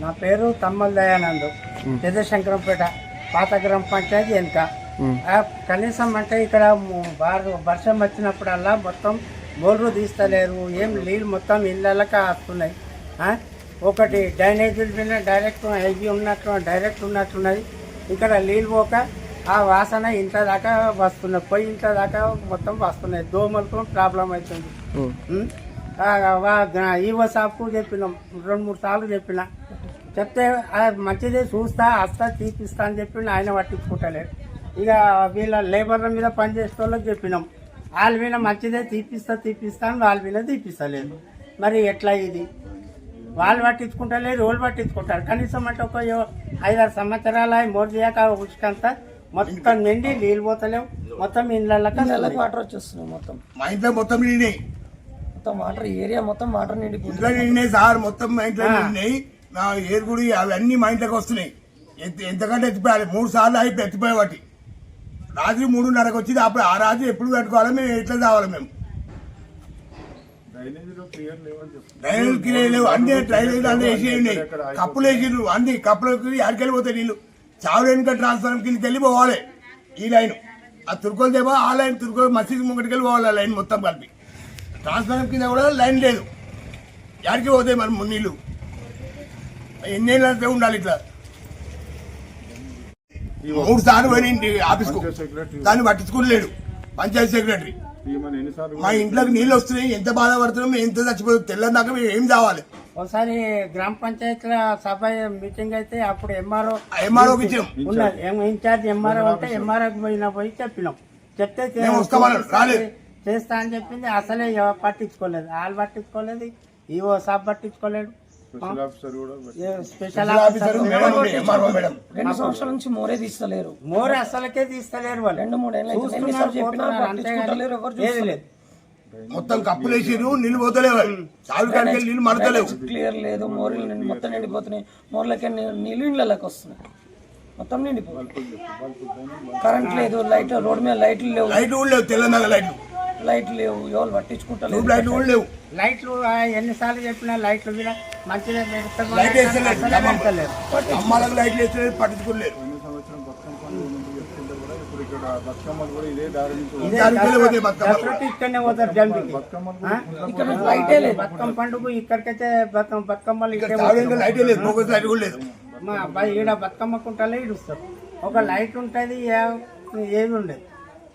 నా పేరు తమ్మల దయానంద్. పెద్ద శంకరంపేట పాత గ్రామ పంచాయతీ ఆ, కనీసం అంటే ఇక్కడ వర్షం వచ్చినప్పుడల్లా మొత్తం బోర్లు తీస్తలేరు. ఏం నీళ్ళు మొత్తం ఇళ్ళక వస్తున్నాయి? ఒకటి డ్రైనేజీల మీద డైరెక్ట్ హెవీ ఉన్నట్లు డైరెక్ట్ ఉన్నట్లున్నది ఇక్కడ నీళ్ళు పోక ఆ వాసన ఇంట్లో దాకా వస్తున్నాయి పొయ్యి ఇంట్లో దాకా మొత్తం వస్తున్నాయి. దోమలకు ప్రాబ్లం అవుతుంది. ఈవో షాప్కు చెప్పినాం. రెండు మూడు సార్లు చెప్పిన. చెప్తే "ఆ, మంచిదే చూస్తా వస్తా తీపిస్తా అని చెప్పి ఆయన పట్టించుకుంటలేడు ఇక వీళ్ళ లేబర్ల మీద పనిచేసే వాళ్ళకి చెప్పినాం. వాళ్ళ మీద మంచిదే తీపిస్తా తీపిస్తా అని వాళ్ళ మీద తీపిస్తలేదు. మరి ఎట్లా ఇది? వాళ్ళు పట్టించుకుంటలేరు వాళ్ళు పట్టించుకుంటారు. కనీసం అంటే ఒక ఐదారు సంవత్సరాలు అయి మోర్ చేయక ఉసుకంతా మొత్తం నిండి నీళ్ళు పోతలేవు. మొత్తం ఇళ్ళకి వాటర్ వచ్చేస్తున్నాయి మొత్తం. మా ఇంట్లో మొత్తం నిండినాయి. మొత్తం వాటర్ ఏరియా మొత్తం వాటర్ నిండిపోతుంది. ఇంట్లో నిండినాయి సార్. మొత్తం మా ఇంట్లో నిండినాయి. నా ఏరుగుడి అవన్నీ మా ఇంట్లోకి వస్తున్నాయి. ఎంత- ఎంతకంటే ఎత్తిపోయాలి? మూడు సార్లు అయిపోయి ఎత్తిపోయే వాటి రాత్రి మూడున్నరకు వచ్చింది. అప్పుడు ఆ రాత్రి ఎప్పుడు పెట్టుకోవాలి? మేము ఎట్లా కావాలి మేము? డ్రైనేజ్ క్లియర్ లేవు. అన్ని డ్రైనేజ్ అన్ని వేసి ఉన్నాయి కప్పులు వేసిండ్రు. అన్ని కప్పులకి ఆడికెళ్ళిపోతాయి నీళ్ళు చావు వెనుక ట్రాన్స్ఫార్మర్ కిందకి వెళ్ళి పోవాలి. ఈ లైన్. ఆ తుర్కోలు దేవా ఆ లైన్ తుర్కోలు మసీద్ ముంగటికి వెళ్ళి పోవాలి ఆ లైన్ మొత్తం కలిపి. ట్రాన్స్ఫార్మర్ కింద కూడా లైన్ లేదు. ఎక్కడికి పోతాయి మరి ము- నీళ్ళు ఎన్నేళ్ళు అంటే ఉండాలి ఇట్లా? మూడు సార్లు పోయిన ఆఫీస్కు. దాన్ని పట్టించుకోలేడు పంచాయతీ సెక్రటరీ. మా ఇంట్లోకి నీళ్ళు వస్తున్నాయి ఎంత బాధపడుతున్నాం మేము ఎంత చచ్చిపోతుంది తెల్లని మేము ఏం కావాలి ఒకసారి గ్రామ పంచాయతీల సభ మీటింగ్ అయితే అప్పుడు ఎంఆర్ఓ ఏం- ఇన్ఛార్జ్ ఎంఆర్ఓ ఉంటే ఎంఆర్ఓకి పోయినా పోయి చెప్పినాం. చెప్తే. చేస్తా అని చెప్పింది. అసలే పట్టించుకోలేదు. వాళ్ళు పట్టించుకోలేదు. ఈవో సాబ్ పట్టించుకోలేడు. స్పెషల్ ఆఫీసర్ రెండు సంవత్సరాల నుంచి మోరే తీస్తలేరు. మోర్ అసలకే తీస్తలేరు వాళ్ళు. రెండు మూడు ఏళ్ళు అయితే చూస్తున్నారు, ఎన్నిసార్లు చెప్పినా పోతున్నారు, పట్టించుకుంటలేరు ఎవరు లేదు. మొత్తం కప్పులు వేసిరు నీళ్ళు పోతలేవు. సాగు కాడికి నీళ్ళు మడతలేవు. క్లియర్ లేదు. మోరీలు నిండి మొత్తం నిండిపోతున్నాయి. మోర్లకి నీళ్ళు ఇళ్ళకి వస్తున్నాయి. మొత్తం నిండిపోతుంది కరెంట్ లేదు లైట్ రోడ్డు మీద లైట్లు లేవు. లైట్లు కూడా లేవు తెల్లనగ లైట్లు. లైట్లు లేవు ఎవరు పట్టించుకుంటలేరు ట్యూబ్ లైట్లు కూడా లేవు. లైట్లు ఎన్నిసార్లు చెప్పినా లైట్లు మీద మంచిగా లైట్ అమ్మాలకు లైట్లు వేస్తలేదు సంవత్సరం బతుకమ్మ పండుగ కూడా కూడా కూడా ఇక్కడికైతే బతుకమ్మలు కూడా మా అబ్బాయి ఈడ బతుకమ్మ కుంటలే ఇడుస్తారు ఒక లైట్ ఉంటుంది ఏది ఉండదు.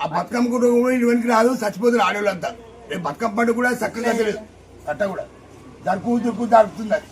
ఆ బతుకమ్మ కూడా ఇటువంటి రాదు చచ్చిపోతారు ఆడవాళ్ళంతా. రేపు బతుకమ్మ పండుగ కూడా చక్కగా లేదు చట్ట కూడా. దరుకు దుక్కు దరుకుతుంది అది.